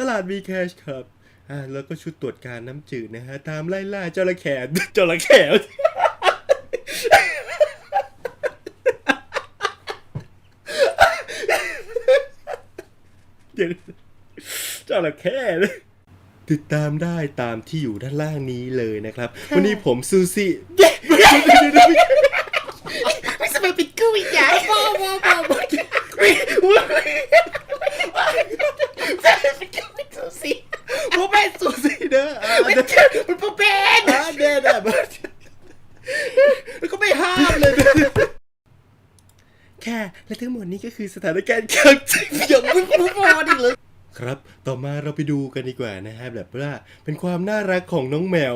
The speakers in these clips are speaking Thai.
ตลาดมีแคชครับอ่าแล้วก็ชุดตรวจการน้ำจืดนะฮะ ตามไล่ล่าจระแขจระแขเดี๋ยวจระเข้เลยติดตามได้ตามที่อยู่ด้านล่างนี้เลยนะครับ วันนี้ผมซูซี่ไม่สบายปิดกู้อีกอย่างบ้าบ้าบ้าบ้าสูสี ผมเป็นซูซี่เด้ออ่า มันเด้อมันพอเป็นอ่าเด้อเด้อแล้วก็ไม่ห้ามเลยแค่และทั้งหมดนี้ก็คือสถานการณ์ข้างจริงอย่างมึงพูดพอดิเลยครับ ต่อมาเราไปดูกันดีกว่านะฮะแบบว่าเป็นความน่ารักของน้องแมว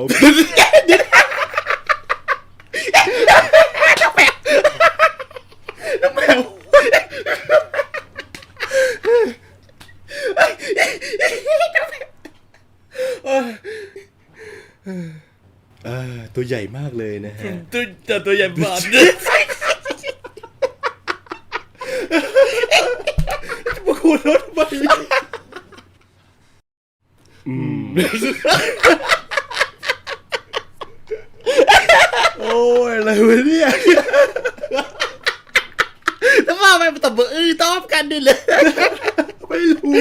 น้องแมวอ่าตัวใหญ่มากเลยนะฮะ ตัวแต่ตัวใหญ่บาดมาขูดรถไปอืม โอ้ยอะไรวะเนี่ยแล้วว่าไปตบมืออื้อต้อมกันดิเลย ไม่รู้